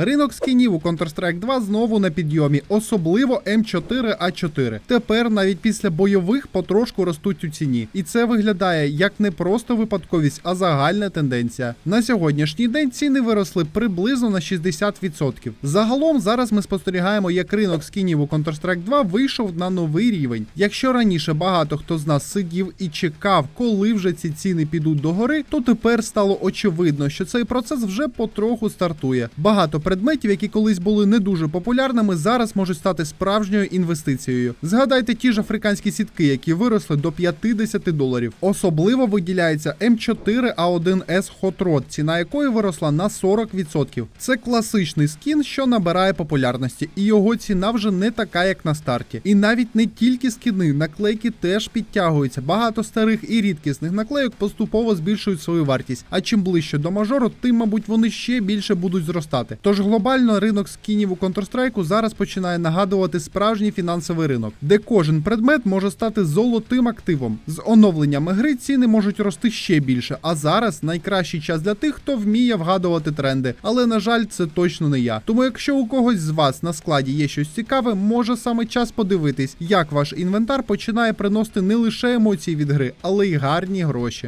Ринок скінів у Counter-Strike 2 знову на підйомі, особливо М4А4. Тепер навіть після бойових потрошку ростуть у ціні. І це виглядає як не просто випадковість, а загальна тенденція. На сьогоднішній день ціни виросли приблизно на 60%. Загалом зараз ми спостерігаємо, як ринок скінів у Counter-Strike 2 вийшов на новий рівень. Якщо раніше багато хто з нас сидів і чекав, коли вже ці ціни підуть догори, то тепер стало очевидно, що цей процес вже потроху стартує. Багато предметів, які колись були не дуже популярними, зараз можуть стати справжньою інвестицією. Згадайте ті ж африканські сітки, які виросли до 50 доларів. Особливо виділяється М4А1С Hot Rod, ціна якої виросла на 40%. Це класичний скін, що набирає популярності, і його ціна вже не така, як на старті. І навіть не тільки скіни, наклейки теж підтягуються. Багато старих і рідкісних наклейок поступово збільшують свою вартість. А чим ближче до мажору, тим, мабуть, вони ще більше будуть зростати. Тож глобально ринок скінів у Counter-Strike зараз починає нагадувати справжній фінансовий ринок, де кожен предмет може стати золотим активом. З оновленнями гри ціни можуть рости ще більше. А зараз найкращий час для тих, хто вміє вгадувати тренди. Але на жаль, це точно не я. Тому, якщо у когось з вас на складі є щось цікаве, може саме час подивитись, як ваш інвентар починає приносити не лише емоції від гри, але й гарні гроші.